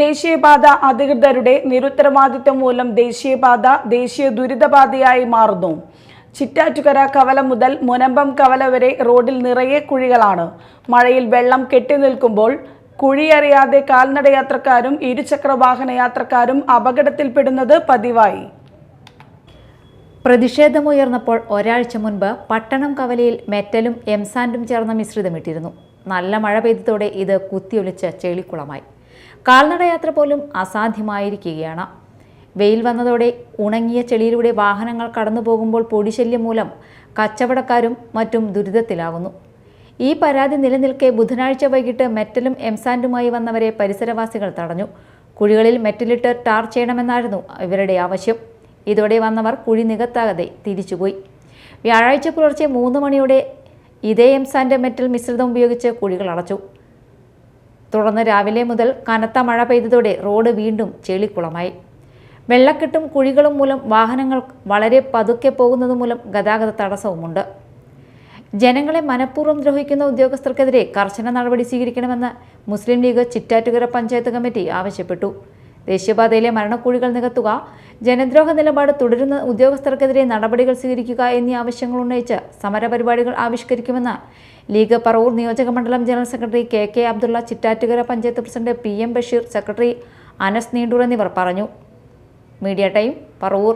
ദേശീയപാത അധികൃതരുടെ നിരുത്തരവാദിത്വം മൂലം ദേശീയപാത ദേശീയ ദുരിതപാതയായി മാറുന്നു. ചിറ്റാറ്റുകര കവല മുതൽ മുനമ്പം കവല വരെ റോഡിൽ നിറയെ കുഴികളാണ്. മഴയിൽ വെള്ളം കെട്ടി നിൽക്കുമ്പോൾ കുഴിയറിയാതെ കാൽനടയാത്രക്കാരും ഇരുചക്ര വാഹന യാത്രക്കാരും അപകടത്തിൽപ്പെടുന്നത് പതിവായി. പ്രതിഷേധമുയർന്നപ്പോൾ ഒരാഴ്ച മുൻപ് പട്ടണം കവലയിൽ മെറ്റലും എംസാൻഡും ചേർന്ന മിശ്രിതമിട്ടിരുന്നു നല്ല മഴ പെയ്തതോടെ ഇത് കുത്തിയൊലിച്ച് ചെളിക്കുളമായി. കാൽനടയാത്ര പോലും അസാധ്യമായിരിക്കുകയാണ്. വെയിൽ വന്നതോടെ ഉണങ്ങിയ ചെളിയിലൂടെ വാഹനങ്ങൾ കടന്നു പോകുമ്പോൾ പൊടിശല്യം മൂലം കച്ചവടക്കാരും മറ്റും ദുരിതത്തിലാകുന്നു. ഈ പരാതി നിലനിൽക്കെ ബുധനാഴ്ച വൈകിട്ട് മെറ്റലും എംസാൻഡുമായി വന്നവരെ പരിസരവാസികൾ തടഞ്ഞു. കുഴികളിൽ മെറ്റലിട്ട് ടാർ ചെയ്യണമെന്നായിരുന്നു ഇവരുടെ ആവശ്യം. ഇതോടെ വന്നവർ കുഴി നികത്താതെ തിരിച്ചുപോയി. വ്യാഴാഴ്ച പുലർച്ചെ മൂന്ന് മണിയോടെ ഇതേ എംസാൻഡ് മെറ്റൽ മിശ്രിതം ഉപയോഗിച്ച് കുഴികൾ അടച്ചു. തുടർന്ന് രാവിലെ മുതൽ കനത്ത മഴ പെയ്തതോടെ റോഡ് വീണ്ടും ചെളിക്കുളമായി. വെള്ളക്കെട്ടും കുഴികളും മൂലം വാഹനങ്ങൾ വളരെ പതുക്കെ പോകുന്നത് മൂലം ഗതാഗത തടസ്സവുമുണ്ട്. ജനങ്ങളെ മനഃപൂർവം ദ്രോഹിക്കുന്ന ഉദ്യോഗസ്ഥർക്കെതിരെ കർശന നടപടി സ്വീകരിക്കണമെന്ന് മുസ്ലിം ലീഗ് ചിറ്റാറ്റുകര പഞ്ചായത്ത് കമ്മിറ്റി ആവശ്യപ്പെട്ടു. ദേശീയപാതയിലെ മരണക്കുഴികൾ നികത്തുക ജനദ്രോഹ നിലപാട് തുടരുന്ന ഉദ്യോഗസ്ഥർക്കെതിരെ നടപടികൾ സ്വീകരിക്കുക എന്നീ ആവശ്യങ്ങൾ ഉന്നയിച്ച് സമരപരിപാടികൾ ആവിഷ്കരിക്കുമെന്ന് ലീഗ് പറവൂർ നിയോജക മണ്ഡലം general secretary K K Abdulla Chittattukara panchayat president P M Basheer secretary Anas Neendoor എന്നിവർ പറഞ്ഞു. Media time Paravur.